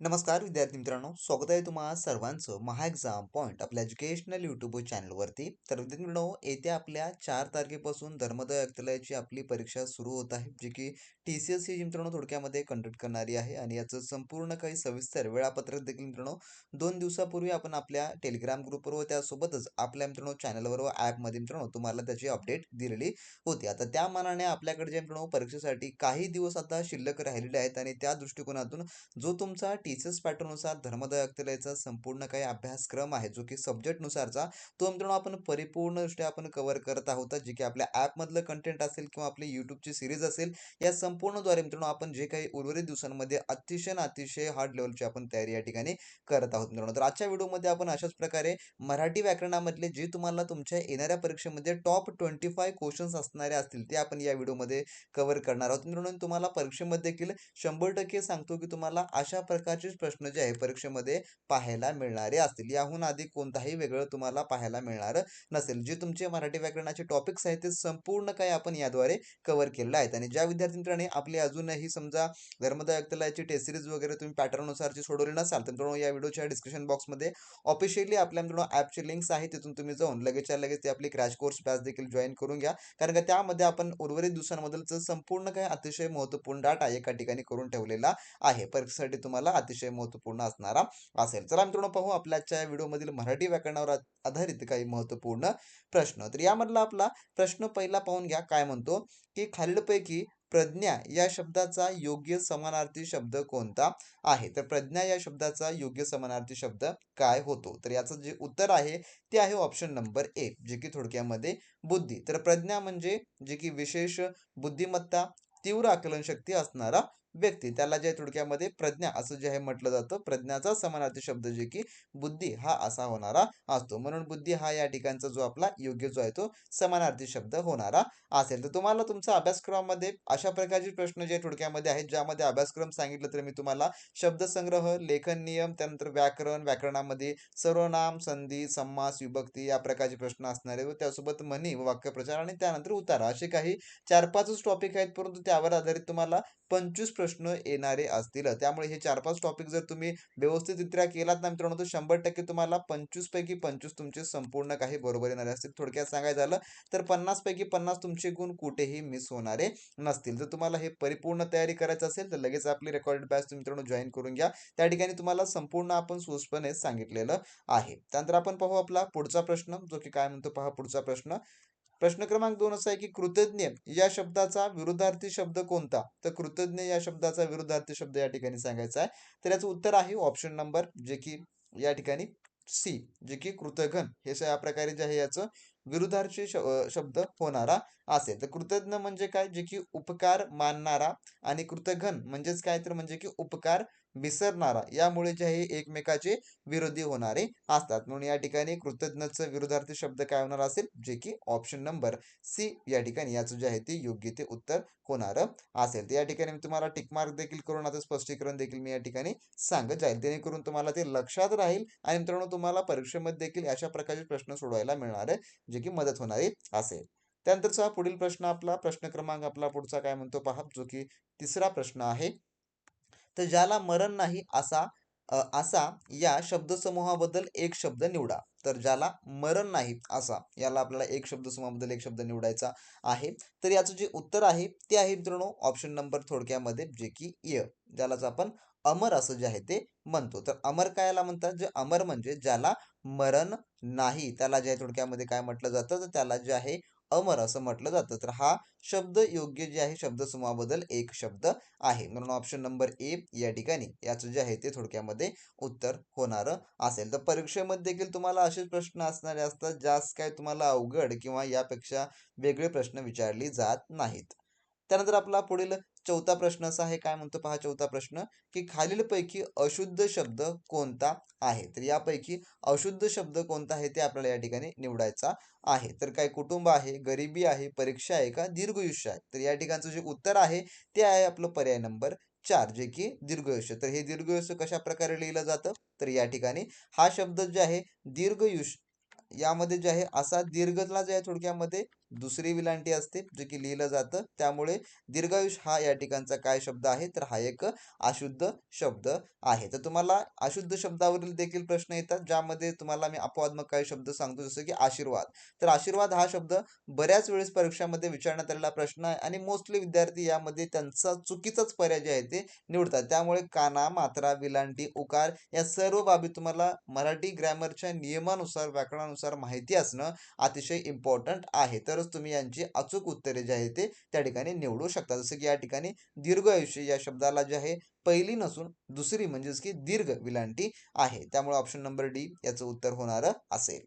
नमस्कार विद्यार्थी मित्रांनो स्वागत आहे तुम्हा सर्वांचं महा एक्झाम पॉईंट आपल्या एज्युकेशनल यूट्यूब चॅनलवरती तर विद्यार्थी मित्रांनो येत्या आपल्या चार तारखेपासून धर्मोदय आयुक्तालयाची आपली परीक्षा सुरू होत आहे जी की टी सी एस ही मित्रांनो थोडक्यामध्ये कंडक्ट करणारी आहे आणि याचं संपूर्ण काही सविस्तर वेळापत्रक देखील मित्रांनो दोन दिवसापूर्वी आपण आपल्या टेलिग्राम ग्रुपवर व त्यासोबतच आपल्या मित्रांनो चॅनलवर व ॲपमध्ये मित्रांनो तुम्हाला त्याची अपडेट दिलेली होती. आता त्या मानाने आपल्याकडे जे मित्रांनो परीक्षेसाठी काही दिवस आता शिल्लक राहिलेले आहेत आणि त्या दृष्टिकोनातून जो तुमचा टीचर्स पॅटर्ननुसार धर्मदाय संपूर्ण काही अभ्यासक्रम आहे जो की सब्जेक्टनुसारचा तो मित्रांनो आपण परिपूर्णदृष्ट्या आपण कव्हर करत आहोत. जे की आपल्या ॲपमधलं कंटेंट असेल किंवा आपली यूट्यूबची सिरीज असेल या संपूर्णद्वारे मित्रांनो आपण जे काही उर्वरित दिवसांमध्ये अतिशय ना अतिशय हार्ड लेवलची आपण तयारी या ठिकाणी करत आहोत मित्रांनो. तर आजच्या व्हिडिओमध्ये आपण अशाच प्रकारे मराठी व्याकरणामधले जे तुम्हाला तुमच्या येणाऱ्या परीक्षेमध्ये टॉप ट्वेंटी फाय क्वेश्चन्स असणारे असतील ते आपण या व्हिडिओमध्ये कव्हर करणार आहोत. मित्रांनो तुम्हाला परीक्षेमध्ये देखील शंभर टक्के सांगतो की तुम्हाला अशा प्रकारे प्रकारचे प्रश्न जे आहे परीक्षेमध्ये पाहायला मिळणारे असतील. याहून आधी कोणताही वेगळं तुम्हाला पाहायला मिळणार नसेल. जे तुमचे मराठी व्याकरणाचे टॉपिक्स आहेत ते संपूर्ण काही आपण याद्वारे कव्हर केलेलं आहेत. आणि ज्या विद्यार्थी मित्रांनी आपली अजूनही समजा धर्मदाय आयुक्तालयाची टेस्ट सिरीज वगैरे तुम्ही पॅटर्ननुसारची सोडवली नसाल तर मित्रांनो या व्हिडिओच्या डिस्क्रिप्शन बॉक्समध्ये ऑफिशियली आपल्या मित्रांनो ॲपचे लिंक्स आहे तिथून तुम्ही जाऊन लगेचच्या लगेच ते आपली क्रॅश कोर्स बॅच देखील जॉईन करून घ्या. कारण का त्यामध्ये आपण उर्वरित दिवसांबद्दलचं संपूर्ण काही अतिशय महत्त्वपूर्ण डाटा एका ठिकाणी करून ठेवलेला आहे. परीक्षेसाठी तुम्हाला अतिशय महत्त्वपूर्ण असणारा असेल. चला मित्रांनो पाहू आपल्याच्या व्हिडिओमधील मराठी व्याकरणावर आधारित काही महत्त्वपूर्ण प्रश्न. तर यामधला आपला प्रश्न पहिला पाहून घ्या. काय म्हणतो? की खालीलपैकी प्रज्ञा या शब्दाचा योग्य समानार्थी शब्द कोणता आहे? तर प्रज्ञा या शब्दाचा योग्य समानार्थी शब्द काय होतो? तर याचं जे उत्तर आहे ते आहे ऑप्शन नंबर ए जे की थोडक्यामध्ये बुद्धी. तर प्रज्ञा म्हणजे जे की विशेष बुद्धिमत्ता तीव्र आकलन शक्ती असणारा व्यक्ती त्याला जे थोडक्यामध्ये प्रज्ञा असं जे आहे म्हटलं जातं प्रज्ञाचा समानार्थी शब्द जे की बुद्धी हा असा होणारा असतो. म्हणून बुद्धी हा या ठिकाणचा जो आपला योग्य जो आहे तो समानार्थी शब्द होणारा असेल. तर तुम्हाला तुमचा अभ्यासक्रमामध्ये अशा प्रकारचे प्रश्न जे थोडक्यामध्ये आहेत ज्यामध्ये अभ्यासक्रम सांगितलं तर मी तुम्हाला शब्दसंग्रह लेखन नियम त्यानंतर व्याकरण व्याकरणामध्ये सर्वनाम संधी समास विभक्ती या प्रकारचे प्रश्न असणारे व त्यासोबत म्हणी व वाक्यप्रचार आणि त्यानंतर उतारा असे काही चार पाचच टॉपिक आहेत. परंतु त्यावर आधारित तुम्हाला पंचवीस प्रश्न येणारे असतील. त्यामुळे हे चार पाच टॉपिक जर तुम्ही व्यवस्थितरित्या केलात ना मित्रांनो तर शंभर टक्के तुम्हाला पंचवीसपैकी पंचवीस तुमचे संपूर्ण काही बरोबर येणारे असतील. थोडक्यात सांगायचं झालं तर पन्नासपैकी पन्नास तुमचे गुण कुठेही मिस होणारे नसतील. जर तुम्हाला हे परिपूर्ण तयारी करायचं असेल तर लगेच आपली रेकॉर्डेड बॅच तुम्ही मित्रांनो जॉईन करून घ्या. त्या ठिकाणी तुम्हाला संपूर्ण आपण सोसपणे सांगितलेलं आहे. त्यानंतर आपण पाहू आपला पुढचा प्रश्न. जो की काय म्हणतो पहा पुढचा प्रश्न. प्रश्न क्रमांक दोन असा आहे की कृतज्ञ या शब्दाचा विरुद्धार्थी शब्द कोणता? तर कृतज्ञ या शब्दाचा विरुद्धार्थी शब्द या ठिकाणी सांगायचा आहे. तर याचं उत्तर आहे ऑप्शन नंबर जे की या ठिकाणी सी जे की कृतघन. हे या प्रकारे जे आहे याचं विरुद्धार्थी शब्द होणारा असेल. तर कृतज्ञ म्हणजे काय? जे की उपकार मानणारा आणि कृतघ्न म्हणजेच काय? तर म्हणजे की उपकार विसरणारा. यामुळे जे आहे एकमेकाचे विरोधी होणारे असतात. म्हणून या ठिकाणी कृतज्ञचं विरुद्धार्थी शब्द काय होणार असेल? जे की ऑप्शन नंबर सी या ठिकाणी. याचं जे आहे ते योग्य ते उत्तर होणार असेल. तर या ठिकाणी मी तुम्हाला टिकमार्क देखील करून आता स्पष्टीकरण देखील मी या ठिकाणी सांगत जाईल. जेणेकरून तुम्हाला ते लक्षात राहील. आणि मित्रांनो तुम्हाला परीक्षेमध्ये देखील अशा प्रकारचे प्रश्न सोडवायला मिळणार. आहे जे की मदत होणारी असेल. त्यानंतरचा पुढील प्रश्न आपला प्रश्न क्रमांक आपला पुढचा काय म्हणतो पहा जो की तिसरा प्रश्न आहे. तर ज्याला मरण नाही असा असा या शब्दसमूहाबद्दल एक शब्द निवडा. तर ज्याला मरण नाही असा याला आपल्याला एक शब्दसमूहाबद्दल एक शब्द निवडायचा आहे. तर याचं जे उत्तर आहे ते आहे मित्रांनो ऑप्शन नंबर थोडक्यामध्ये जे की य. ज्यालाच आपण अमर असं जे आहे ते म्हणतो. तर अमर कायला म्हणतात? जे अमर म्हणजे ज्याला मरण नाही. त्याला जे थोडक्यामध्ये काय म्हटलं जातं? तर त्याला जे आहे अमर असं म्हटलं जातं. तर हा शब्द योग्य जे आहे शब्दसमूहाबद्दल एक शब्द आहे. म्हणून ऑप्शन नंबर ए या ठिकाणी याचं जे आहे ते थोडक्यामध्ये उत्तर होणार असेल. तर परीक्षेमध्ये देखील तुम्हाला असेच प्रश्न असणारे असतात जास्त काय तुम्हाला अवघड किंवा यापेक्षा वेगळे प्रश्न विचारले जात नाहीत. त्यानंतर आपला पुढील चौथा प्रश्न असा आहे काय म्हणतो पहा चौथा प्रश्न की खालीलपैकी अशुद्ध शब्द कोणता आहे? तर यापैकी अशुद्ध शब्द कोणता आहे ते आपल्याला या ठिकाणी निवडायचा आहे. तर काय कुटुंब आहे गरिबी आहे परीक्षा आहे का दीर्घयुष्य आहे? तर या ठिकाणचं जे उत्तर आहे ते आहे आपलं पर्याय नंबर चार जे की दीर्घयुष्य तर हे दीर्घयुष्य कशा प्रकारे लिहिलं जातं? तर या ठिकाणी हा शब्द जे आहे दीर्घयुष्य यामध्ये जे आहे असा दीर्घला जे आहे थोडक्यामध्ये दुसरी विलांटी असते जे की लिहिलं जातं. त्यामुळे दीर्घायुष हा या ठिकाणचा काय शब्द आहे? तर हा एक अशुद्ध शब्द आहे. तर तुम्हाला अशुद्ध शब्दावरील देखील प्रश्न येतात ज्यामध्ये तुम्हाला मी अपवादमक काही शब्द सांगतो जसं की आशीर्वाद. तर आशीर्वाद हा शब्द बऱ्याच वेळेस परीक्षामध्ये विचारण्यात आलेला प्रश्न आहे आणि मोस्टली विद्यार्थी यामध्ये त्यांचा चुकीचाच पर्याय जे आहे ते निवडतात. त्यामुळे काना मात्रा विलांटी उकार या सर्व बाबी तुम्हाला मराठी ग्रॅमरच्या नियमानुसार व्याकरणानुसार माहिती असणं अतिशय इम्पॉर्टंट आहे. तर तरच तुम्ही यांची अचूक उत्तरे जे आहे ते त्या ठिकाणी निवडू शकता. जसं की या ठिकाणी दीर्घ आयुष्य या शब्दाला जे आहे पहिली नसून दुसरी म्हणजेच की दीर्घ विलांटी आहे. त्यामुळे ऑप्शन नंबर डी याचं उत्तर होणार असेल.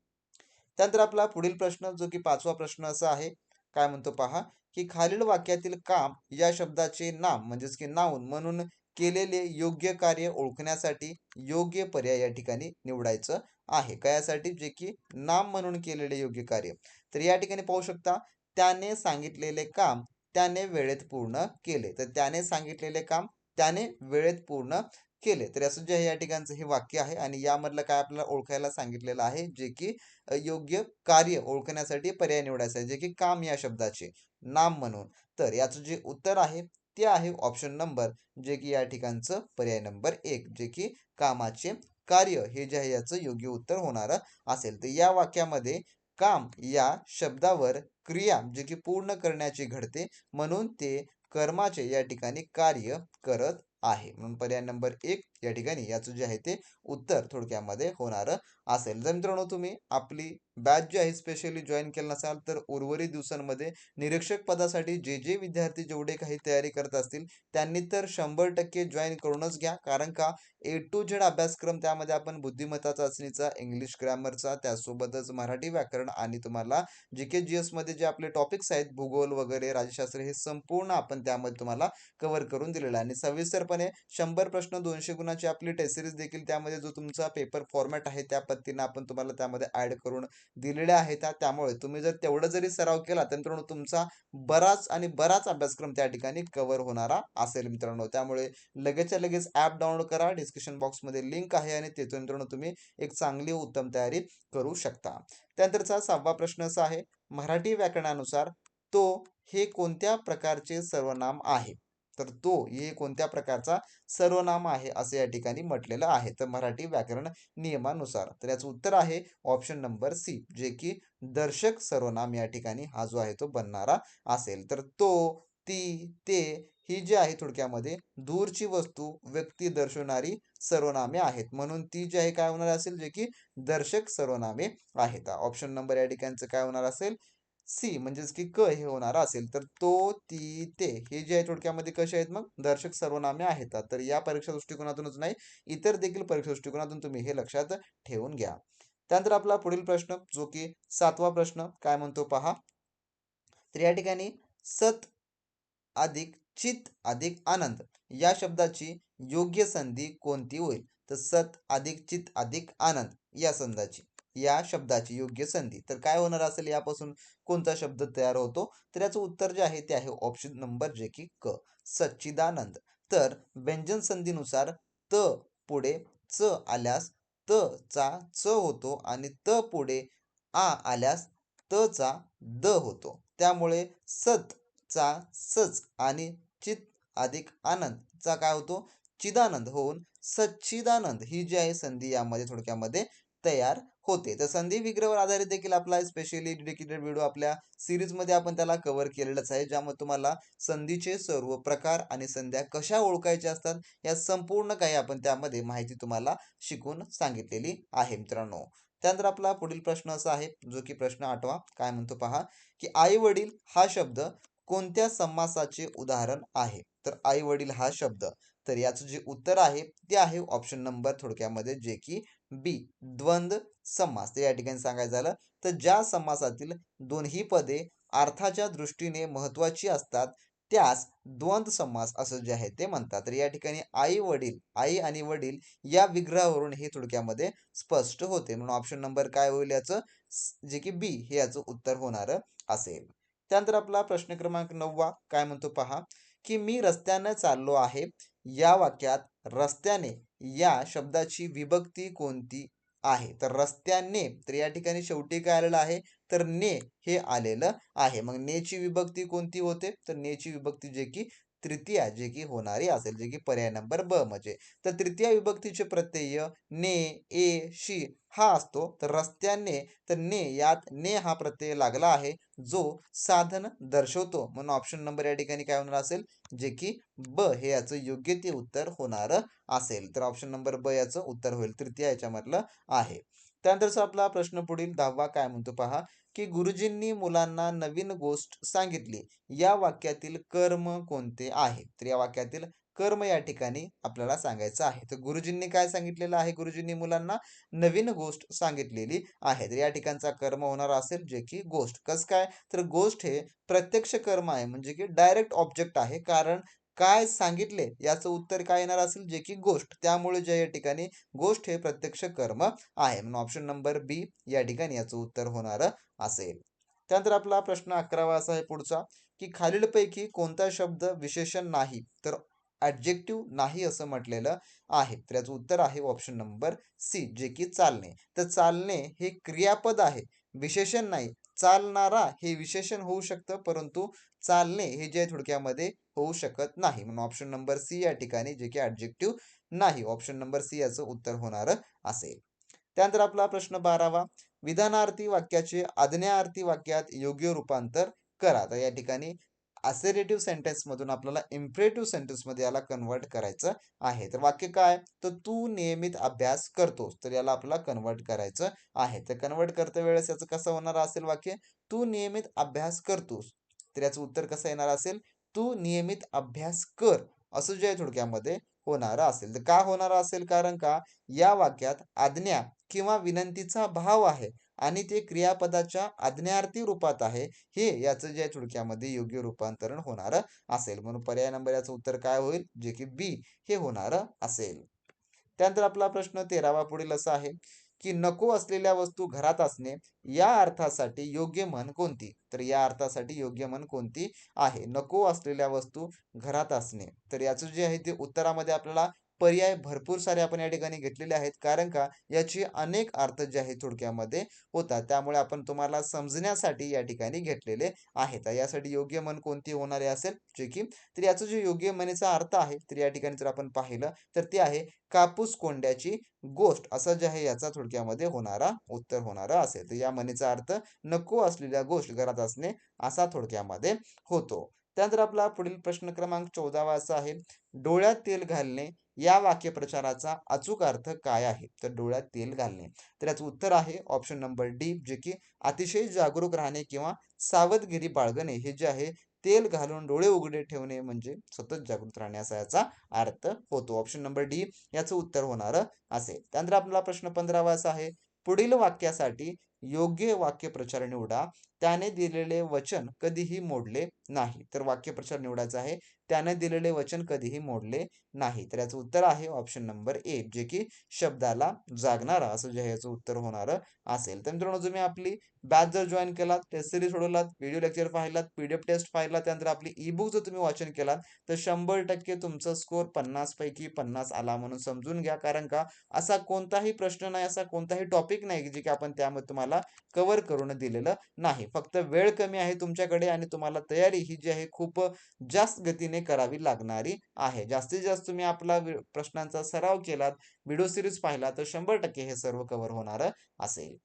त्यानंतर आपला पुढील प्रश्न जो की पाचवा प्रश्न असा आहे काय म्हणतो पहा की खालील वाक्यातील काम या शब्दाचे नाम म्हणजेच की नाऊन म्हणून केलेले योग्य कार्य ओळखण्यासाठी योग्य पर्याय या ठिकाणी निवडायचं आहे. कयासाठी जे की नाम म्हणून केलेले योग्य कार्य. तर या ठिकाणी पाहू शकता त्याने सांगितलेले काम त्याने वेळेत पूर्ण केले. तर त्याने सांगितलेले काम त्याने वेळेत पूर्ण केले. तर असं जे आहे या ठिकाणचं हे वाक्य आहे आणि यामधलं काय आपल्याला ओळखायला सांगितलेलं आहे जे की योग्य कार्य ओळखण्यासाठी पर्याय निवडायचा आहे जे की काम या शब्दाचे नाम म्हणून. तर याचं जे उत्तर आहे ते आहे ऑप्शन नंबर जे की या ठिकाणचं पर्याय नंबर एक जे की कामाचे कार्य. हे जे आहे याचं योग्य उत्तर होणार असेल. तर या वाक्यामध्ये काम या शब्दावर क्रिया जे की पूर्ण करण्याची घडते म्हणून ते कर्माचे या ठिकाणी कार्य करत आहे. म्हणून पर्याय नंबर एक या ठिकाणी याचं जे आहे ते उत्तर थोडक्यामध्ये होणारं असेल. जर मित्रांनो तुम्ही आपली बॅच जे आहे स्पेशली जॉईन केलं नसाल तर उर्वरित दिवसांमध्ये निरीक्षक पदासाठी जे जे विद्यार्थी जेवढे काही तयारी करत असतील त्यांनी तर शंभर टक्के जॉईन करूनच घ्या. कारण का? ए टू झेड अभ्यासक्रम त्यामध्ये आपण बुद्धिमत्ता चाचणीचा इंग्लिश ग्रॅमरचा त्यासोबतच मराठी व्याकरण आणि तुम्हाला जी के जी एसमध्ये जे आपले टॉपिक्स आहेत भूगोल वगैरे राज्यशास्त्र हे संपूर्ण आपण त्यामध्ये तुम्हाला कव्हर करून दिलेलं आहे. आणि सविस्तरपणे शंभर प्रश्न दोनशे गुणाची आपली टेस्ट सिरीज देखील त्यामध्ये जो तुमचा पेपर फॉर्मॅट आहे त्या पद्धतीने आपण तुम्हाला त्यामध्ये ॲड करून दिलेल्या आहेत त्यामुळे तुम्ही जर तेवढं जरी सराव केला तर मित्रांनो तुमचा बराच आणि बराच अभ्यासक्रम त्या ठिकाणी कव्हर होणारा असेल मित्रांनो. त्यामुळे लगेचच्या लगेच ॲप डाउनलोड करा डिस्क्रिप्शन बॉक्समध्ये लिंक आहे आणि तिथून मित्रांनो तुम्ही एक चांगली उत्तम तयारी करू शकता. त्यानंतरचा सहावा प्रश्न असा आहे मराठी व्याकरणानुसार तो हे कोणत्या प्रकारचे सर्वनाम आहे? तर तो हे कोणत्या प्रकारचा सर्वनाम आहे असं या ठिकाणी म्हटलेलं आहे. तर मराठी व्याकरण नियमानुसार. तर याचं उत्तर आहे ऑप्शन नंबर सी जे की दर्शक सर्वनाम या ठिकाणी हा जो आहे तो बनणारा असेल. तर तो ती ते ही जी आहे थोडक्यामध्ये दूरची वस्तू व्यक्ती दर्शवणारी सर्वनामे आहेत. म्हणून ती जी आहे काय होणार असेल? जे की दर्शक सर्वनामे आहेत. ऑप्शन नंबर या ठिकाणचं काय होणार असेल? सी म्हणजेच की क हे होणार असेल तर तो ती ते हे जे आहे थोडक्यामध्ये कसे आहेत मग? दर्शक सर्वनामे आहेत. तर या परीक्षा दृष्टिकोनातूनच नाही इतर देखील परीक्षा दृष्टिकोनातून तुम्ही हे लक्षात ठेवून घ्या. त्यानंतर आपला पुढील प्रश्न जो की सातवा प्रश्न काय म्हणतो पहा? तर या ठिकाणी सत अधिक चित अधिक आनंद या शब्दाची योग्य संधी कोणती होईल? तर सत अधिक चित अधिक आनंद या संधाची. या शब्दाची योग्य संधी. तर काय होणार असेल यापासून? कोणता शब्द तयार होतो? तर याचं उत्तर जे आहे ते आहे ऑप्शन नंबर जे की क. सच्चिदानंद. तर व्यंजन संधीनुसार त पुढे च आल्यास त चा च होतो आणि त पुढे आ आल्यास त चा द होतो. त्यामुळे सत चा सच आणि चित अधिक आनंद चा काय होतो? चिदानंद होऊन सच्चिदानंद ही जी आहे संधी यामध्ये थोडक्यामध्ये तयार होते. तर संधी विग्रहावर आधारित देखील आपला स्पेशली डेडिकेटेड व्हिडिओ आपल्या सिरीजमध्ये आपण त्याला कव्हर केलेलाच आहे. ज्यामध्ये तुम्हाला संधीचे सर्व प्रकार आणि संध्या कशा ओळखायच्या असतात या संपूर्ण काही आपण त्यामध्ये माहिती तुम्हाला शिकून सांगितलेली आहे मित्रांनो. त्यानंतर आपला पुढील प्रश्न असा आहे जो की प्रश्न आठवा. काय म्हणतो पहा की आई वडील हा शब्द कोणत्या समासाचे उदाहरण आहे? तर आई वडील हा शब्द. तर याचं जे उत्तर आहे ते आहे ऑप्शन नंबर थोडक्यामध्ये जे की बी द्वंद्व समास. तर या ठिकाणी सांगायचं झालं तर ज्या समासातील दोन्ही पदे अर्थाच्या दृष्टीने महत्वाची असतात त्यास द्वंद्व समास असं जे आहे ते म्हणतात. तर या ठिकाणी आई वडील आई आणि वडील या विग्रहावरून हे थोडक्यामध्ये स्पष्ट होते. म्हणून ऑप्शन नंबर काय होईल याचं? जे की बी हे याचं उत्तर होणार असेल. त्यानंतर आपला प्रश्न क्रमांक नववा काय म्हणतो पहा? की मी रस्त्यानं चाललो आहे या वाक्यात रस्त्याने या शब्दाची विभक्ती कोणती आहे? तर रस्त्याने तर या ठिकाणी शेवटी काय आलेलं आहे? तर ने हे आलेलं आहे. मग नेची विभक्ती कोणती होते? तर नेची विभक्ती जे की तृतीया जे की होणारी असेल जे की पर्याय नंबर ब म्हणजे. तर तृतीय विभक्तीचे प्रत्यय ने ए शी हा असतो. तर रस्त्याने तर ने यात ने हा प्रत्यय लागला आहे जो साधन दर्शवतो. म्हणून ऑप्शन नंबर या ठिकाणी काय होणार असेल? जे की ब हे याचं योग्य ते उत्तर होणार असेल. तर ऑप्शन नंबर ब याचं उत्तर होईल. तृतीय याच्यामधलं आहे. त्यानंतरचा आपला प्रश्न पुढील दहावा काय म्हणतो पहा? की गुरुजींनी मुलांना नवीन गोष्ट सांगितली. या वाक्यातील कर्म कोणते आहे तर या वाक्यातील कर्म या ठिकाणी आपल्याला सांगायचं आहे. तर गुरुजींनी काय सांगितलेलं आहे? गुरुजींनी मुलांना नवीन गोष्ट सांगितलेली आहे. तर या ठिकाणचा कर्म होणार असेल जे की गोष्ट कसं काय? तर गोष्ट हे प्रत्यक्ष कर्म आहे. म्हणजे की डायरेक्ट ऑब्जेक्ट आहे. कारण काय सांगितले याचं उत्तर काय येणार असेल? जे की गोष्ट त्यामुळे जे या ठिकाणी गोष्ट हे प्रत्यक्ष कर्म आहे. म्हणून ऑप्शन नंबर बी या ठिकाणी याचं उत्तर होणार असेल. त्यानंतर आपला प्रश्न अकरावा असा आहे पुढचा की खालीलपैकी कोणता शब्द विशेषण नाही तर ॲडजेक्टिव्ह नाही असं म्हटलेलं आहे. तर याचं उत्तर आहे ऑप्शन नंबर सी जे की चालणे. तर चालणे हे क्रियापद आहे. विशेषण नाही. चालणारा हे विशेषण होऊ शकतं परंतु चालणे हे जे थोडक्यामध्ये होऊ शकत नाही. म्हणून ऑप्शन नंबर सी या ठिकाणी जे की ॲडजेक्टिव्ह नाही. ऑप्शन नंबर सी याचं उत्तर होणार असेल. त्यानंतर आपला प्रश्न बारावा विधानार्थी वाक्याचे आज्ञार्थी वाक्यात योग्य रूपांतर करा. तर या ठिकाणी असेरेटिव्ह सेंटेन्समधून आपल्याला इम्प्रेटिव्ह सेंटेन्समध्ये याला कन्वर्ट करायचं आहे. तर वाक्य काय? तर तू नियमित अभ्यास करतोस. तर याला आपल्याला कन्वर्ट करायचं आहे. तर कन्वर्ट करते वेळेस याचं कसं होणार असेल वाक्य? तू नियमित अभ्यास करतोस. तर याचं उत्तर कसं येणार असेल? तू नियमित अभ्यास कर. असं जे थोडक्यामध्ये होणार असेल. तर का होणार असेल? कारण का? या वाक्यात आज्ञा किंवा विनंतीचा भाव आहे आणि ते क्रियापदाच्या आज्ञार्थी रूपात आहे हे याचं जे चुडक्यामध्ये योग्य रूपांतरण होणार असेल. म्हणून पर्याय नंबर याचं उत्तर काय होईल? जे की बी हे होणार असेल. त्यानंतर आपला प्रश्न तेरावा पुढील असा आहे की नको असलेल्या वस्तू घरात असणे या अर्थासाठी योग्य म्हण कोणती? तर या अर्थासाठी योग्य म्हण कोणती आहे? नको असलेल्या वस्तू घरात असणे. तर याचं जे आहे ते उत्तरामध्ये आपल्याला पर्याय भरपूर सारे आपण या ठिकाणी घेतलेले आहेत. कारण का? याची अनेक अर्थ जे आहेत थोडक्यामध्ये होतात. त्यामुळे आपण तुम्हाला समजण्यासाठी या ठिकाणी घेतलेले आहेत. यासाठी योग्य मन कोणती होणारे असेल? जे की तर याचं जे योग्य मनेचा अर्थ आहे तर या ठिकाणी जर आपण पाहिलं तर ते आहे कापूस कोंड्याची गोष्ट. असं जे आहे याचा थोडक्यामध्ये होणारा उत्तर होणारा असेल. तर या मनेचा अर्थ नको असलेल्या गोष्ट घरात असणे असा थोडक्यामध्ये होतो. त्यानंतर आपला पुढील प्रश्न क्रमांक चौदावा असा आहे डोळ्यात तेल घालणे या वाक्यप्रचाराचा अचूक अर्थ काय आहे? तर डोळ्यात तेल घालणे. तर याचं उत्तर आहे ऑप्शन नंबर डी जे की अतिशय जागरूक राहणे किंवा सावधगिरी बाळगणे. हे जे आहे तेल घालून डोळे उघडे ठेवणे म्हणजे सतत जागृत राहणे असा याचा अर्थ होतो. ऑप्शन नंबर डी याचं उत्तर होणार असेल. त्यानंतर आपला प्रश्न पंधरावा असा आहे पुढील वाक्यासाठी योग्य वाक्यप्रचार निवडा. त्याने दिलेले वचन कधीही मोडले नाही. तर वाक्यप्रचार निवडायचा आहे. त्याने दिलेले वचन कधीही मोडले नाही. तर याचं उत्तर आहे ऑप्शन नंबर ए जे की शब्दाला जागणारा असं जे याचं उत्तर होणारं असेल. तर मित्रांनो तुम्ही आपली बॅच जर जॉईन केलात टेस्ट सिरीज सोडवलात व्हिडिओ लेक्चर पाहिलात पीडीएफ टेस्ट पाहिला त्यानंतर आपली ई बुक जर तुम्ही वाचन केलात तर शंभर टक्के तुमचा स्कोर पन्नास पैकी पन्नास आला म्हणून समजून घ्या. कारण का? असा कोणताही प्रश्न नाही असा कोणताही टॉपिक नाही जे की आपण त्यामध्ये तुम्हाला कव्हर करून दिलेलं नाही. फक्त वेळ कमी आहे तुमच्याकडे आणि तुम्हाला तयारी ही जी आहे खूप जास्त गतीने करावी लागणारी आहे. जास्तीत जास्त तुम्ही आपला प्रश्नांचा सराव केलात व्हिडिओ सिरीज पाहिला तर शंभर टक्के हे सर्व कव्हर होणार असेल.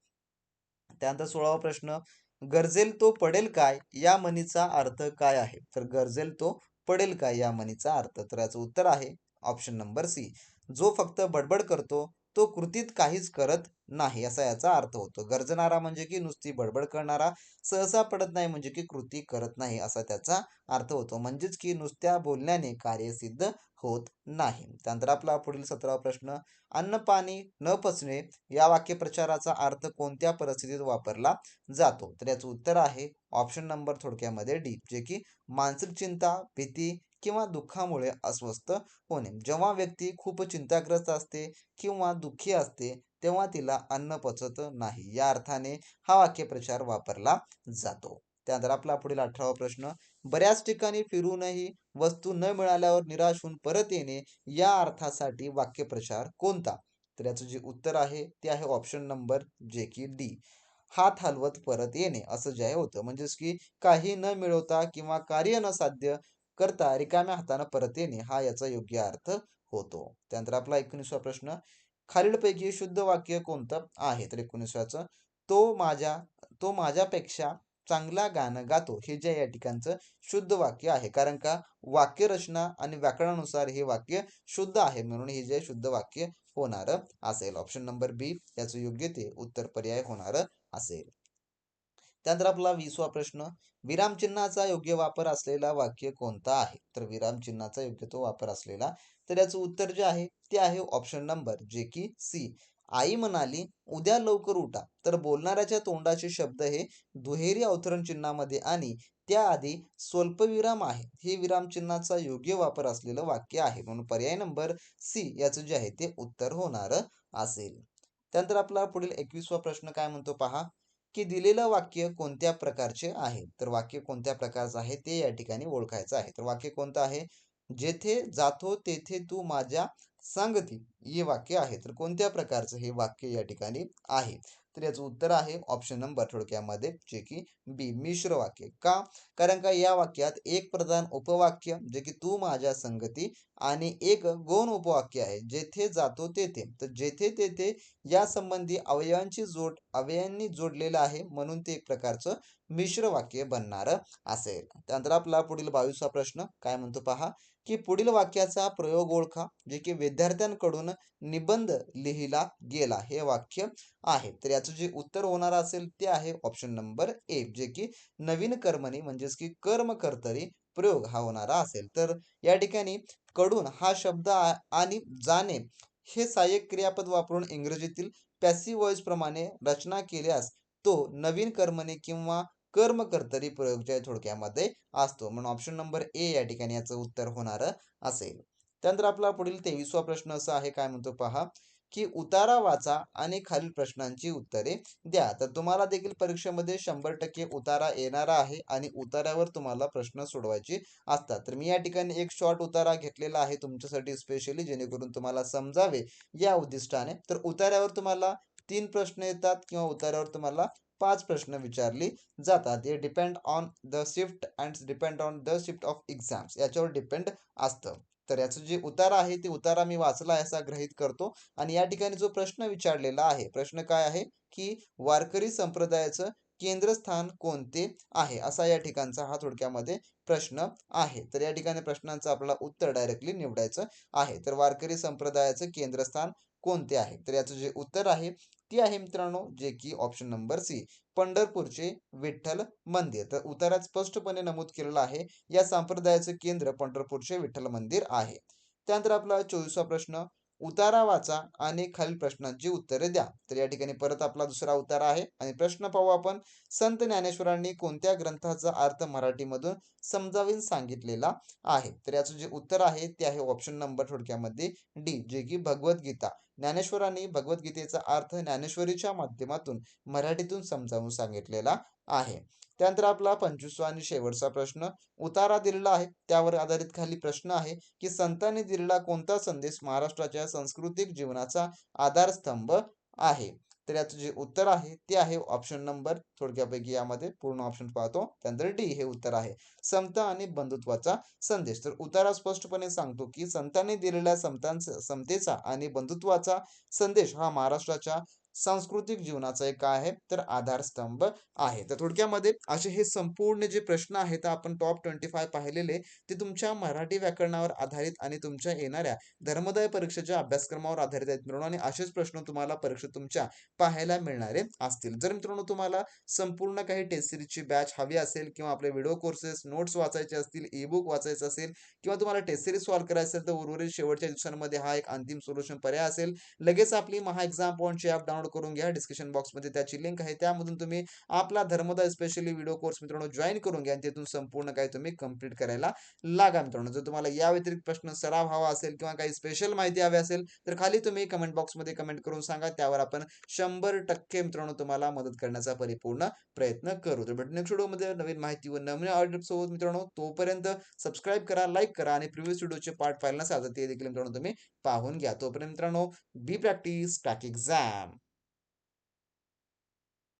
त्यानंतर सोळावा प्रश्न गरजेल तो पडेल काय? या म्हणीचा अर्थ काय आहे? तर गरजेल तो पडेल काय? या म्हणीचा अर्थ. तर याचं उत्तर आहे ऑप्शन नंबर सी जो फक्त बडबड करतो तो कृतीत काहीच करत नाही असा याचा अर्थ होतो. गरजणारा म्हणजे की नुसती बडबड करणारा सहसा पडत नाही म्हणजे की कृती करत नाही असा त्याचा अर्थ होतो. म्हणजेच की नुसत्या बोलण्याने कार्यसिद्ध होत नाही. त्यानंतर आपला पुढील सतरावा प्रश्न अन्न पाणी न पचणे या वाक्यप्रचाराचा अर्थ कोणत्या परिस्थितीत वापरला जातो? तर याचं उत्तर आहे ऑप्शन नंबर थोडक्यामध्ये डी जे की मानसिक चिंता भीती किंवा दुःखामुळे अस्वस्थ होणे. जेव्हा व्यक्ती खूप चिंताग्रस्त असते किंवा दुःखी असते तेव्हा तिला अन्न पचत नाही. या अर्थाने हा वाक्यप्रचार वापरला जातो. त्यानंतर आपला पुढील अठरावा प्रश्न बऱ्याच ठिकाणी फिरूनही वस्तू न मिळाल्यावर निराश होऊन परत येणे या अर्थासाठी वाक्यप्रचार कोणता? तर याचं जे उत्तर आहे ते आहे ऑप्शन नंबर जे की डी हात हलवत परत येणे असं जे आहे होतं. म्हणजेच की काही न मिळवता किंवा कार्य न साध्य करता रिकाम्या हाताने परत येणे हा याचा योग्य अर्थ होतो. त्यानंतर आपला एकोणीसवा प्रश्न खालीलपैकी शुद्ध वाक्य कोणतं आहे? तर एकोणीसव्याचं तो माझ्या तो माझ्यापेक्षा चांगला गाणं गातो हे जे या ठिकाणचं शुद्ध वाक्य आहे. कारण का? वाक्यरचना आणि व्याकरणानुसार हे वाक्य शुद्ध आहे म्हणून हे जे शुद्ध वाक्य होणार असेल. ऑप्शन नंबर बी याचं योग्य ते उत्तर पर्याय होणार असेल. त्यानंतर आपला विसवा प्रश्न विरामचिन्हाचा योग्य वापर असलेला वाक्य कोणता आहे? तर विरामचिन्हाचा योग्य तो वापर असलेला तर याचं उत्तर जे आहे ते आहे ऑप्शन नंबर जे की सी आई म्हणाली उद्या लवकर उठा. तर बोलणाऱ्याच्या तोंडाचे शब्द हे दुहेरी अवतरण चिन्हामध्ये आणि त्याआधी स्वल्पविराम आहे. हे विरामचिन्हाचा योग्य वापर असलेलं वाक्य आहे. म्हणून पर्याय नंबर सी याचं जे आहे ते उत्तर होणार असेल. त्यानंतर आपला पुढील एकवीसवा प्रश्न काय म्हणतो पहा? की दिलेलं वाक्य कोणत्या प्रकारचे आहे? तर वाक्य कोणत्या प्रकारचं आहे ते या ठिकाणी ओळखायचं आहे. तर वाक्य कोणतं आहे? जेथे जातो तेथे तू माझ्या सांगती. हे वाक्य आहे. तर कोणत्या प्रकारचं हे वाक्य या ठिकाणी आहे? तर याचं उत्तर आहे ऑप्शन नंबर थोडक्यामध्ये जे की बी मिश्र वाक्य. का? कारण का या वाक्यात एक प्रधान उपवाक्य जे की तू माझ्या संगती आणि एक गौण उपवाक्य आहे. जेथे जातो तेथे. तर जेथे तेथे या संबंधी अवयवांची जोड अवयवांनी जोडलेलं आहे म्हणून ते एक प्रकारचं मिश्र वाक्य बनणार असेल. त्यानंतर आपला पुढील बावीसवा प्रश्न काय म्हणतो पहा? की पुढील वाक्याचा प्रयोग ओळखा जे की विद्यार्थ्यांकडून निबंध लिहिला गेला. हे वाक्य आहे. तर याचं जे उत्तर होणार असेल ते आहे ऑप्शन नंबर ए जे की नवीन कर्मणी म्हणजेच की कर्म कर्तरी प्रयोग हा होणारा असेल. तर या ठिकाणी कडून हा शब्द आणि जाणे हे सहाय्यक क्रियापद वापरून इंग्रजीतील पॅसिव्ह प्रमाणे रचना केल्यास तो नवीन कर्मणी किंवा कर्म कर्तरी थोडक्यामध्ये असतो. म्हणून ऑप्शन नंबर ए या ठिकाणी याचं उत्तर होणार असेल. त्यानंतर आपला पुढील तेवीसवा प्रश्न असा आहे काय म्हणतो पहा? की उतारा वाचा आणि खालील प्रश्नांची उत्तरे द्या. तर तुम्हाला देखील परीक्षेमध्ये शंभर टक्के उतारा येणारा आहे आणि उतारावर तुम्हाला प्रश्न सोडवायचे असतात. तर मी या ठिकाणी एक शॉर्ट उतारा घेतलेला आहे तुमच्यासाठी स्पेशली जेणेकरून तुम्हाला समजावे. या उद्दिष्टाने. तर उतार्यावर तुम्हाला तीन प्रश्न येतात किंवा उतार्यावर तुम्हाला पाच प्रश्न विचारली जातात. हे depend on the shift and depend on the shift of exams याच्यावर डिपेंड असतं. तर याचं जे उतारा आहे ते उतारा मी वाचला असा ग्रहित करतो. आणि या ठिकाणी जो प्रश्न विचारलेला आहे प्रश्न काय आहे? की वारकरी संप्रदायाचं केंद्रस्थान कोणते आहे? असा या ठिकाणचा हा थोडक्यामध्ये प्रश्न आहे. तर या ठिकाणी प्रश्नांचं आपल्याला उत्तर डायरेक्टली निवडायचं आहे. तर वारकरी संप्रदायाचं केंद्रस्थान कोणते आहे? तर याचं जे उत्तर आहे ती आहे मित्रांनो जे की ऑप्शन नंबर सी पंढरपूरचे विठ्ठल मंदिर. तर उत्तरात स्पष्टपणे नमूद केलेलं आहे या संप्रदायाचे केंद्र पंढरपूरचे विठ्ठल मंदिर आहे. त्यानंतर आपला चोवीसवा प्रश्न उतारा वाचा आणि खालील प्रश्नांची उत्तरे द्या. तर या ठिकाणी परत आपला दुसरा उतारा आहे आणि प्रश्न पाहू आपण. संत ज्ञानेश्वरांनी कोणत्या ग्रंथाचा अर्थ मराठीमधून समजावीन सांगितलेला आहे? तर याचं जे उत्तर आहे ते आहे ऑप्शन नंबर थोडक्यामध्ये डी जे की भगवद्गीता ज्ञानेश्वरांनी भगवद्गीतेचा अर्थ ज्ञानेश्वरीच्या माध्यमातून मराठीतून समजावून सांगितलेला आहे. त्यानंतर आपला पंचवीसवा आणि शेवटचा प्रश्न उतारा दिलेला आहे. त्यावर आधारित खाली प्रश्न आहे की संतांनी दिलेला कोणता संदेश महाराष्ट्राच्या सांस्कृतिक जीवनाचा आधारस्तंभ आहे? तर याचं जे उत्तर आहे ते आहे ऑप्शन नंबर थोडक्यापैकी यामध्ये पूर्ण ऑप्शन पाहतो. त्यानंतर डी हे उत्तर आहे समता आणि बंधुत्वाचा संदेश. तर उतारा स्पष्टपणे सांगतो की संतांनी दिलेल्या समतांचा समतेचा आणि बंधुत्वाचा संदेश हा महाराष्ट्राच्या सांस्कृतिक जीवनाचा एक काय आहे तर आधारस्तंभ आहे. तर थोडक्यामध्ये असे हे संपूर्ण जे प्रश्न आहेत आपण टॉप ट्वेंटी फाय पाहिलेले ते तुमच्या मराठी व्याकरणावर आधारित आणि तुमच्या येणाऱ्या धर्मदाय परीक्षेच्या अभ्यासक्रमावर आधारित आहेत मित्रांनो. आणि असेच प्रश्न तुम्हाला परीक्षेत तुमच्या पाहायला मिळणारे असतील. जर मित्रांनो तुम्हाला संपूर्ण काही टेस्ट सिरीजची बॅच हवी असेल किंवा आपले व्हिडिओ कोर्सेस नोट्स वाचायचे असतील ई बुक वाचायचं असेल किंवा तुम्हाला टेस्ट सिरीज सॉल्व्ह करायचं असेल तर उर्वरित शेवटच्या दिवसांमध्ये हा एक अंतिम सोल्युशन पर्याय असेल. लगेच आपली महा एक्झाम पॉईंटची ॲप डाउनलोड डाउनलोड करून घ्या. डिस्क्रिप्शन बॉक्समध्ये त्याची लिंक आहे. त्यामधून तुम्ही आपला धर्मोदय स्पेशली व्हिडिओ कोर्स मित्रांनो जॉईन करून घ्या आणि तिथून संपूर्ण काही तुम्ही कंप्लीट करायला लागा मित्रांनो. जर तुम्हाला या व्यतिरिक्त प्रश्न सराव हवा असेल किंवा काही स्पेशल माहिती हवी असेल तर खाली तुम्ही कमेंट बॉक्समध्ये कमेंट करून सांगा. त्यावर आपण शंभर टक्के मित्रांनो तुम्हाला मदत करण्याचा परिपूर्ण प्रयत्न करू. तर भेटू नेक्स्ट व्हिडिओमध्ये नवीन माहिती व नवीन ऑर्डर सोबत मित्रांनो तोपर्यंत सबस्क्राईब करा लाईक करा आणि प्रिव्हियस व्हिडिओचे पार्ट फाईल नसाल तर ते देखील मित्रांनो तुम्ही पाहून घ्या. तोपर्यंत मित्रांनो बी प्रॅक्टिस टॅक एक्झाम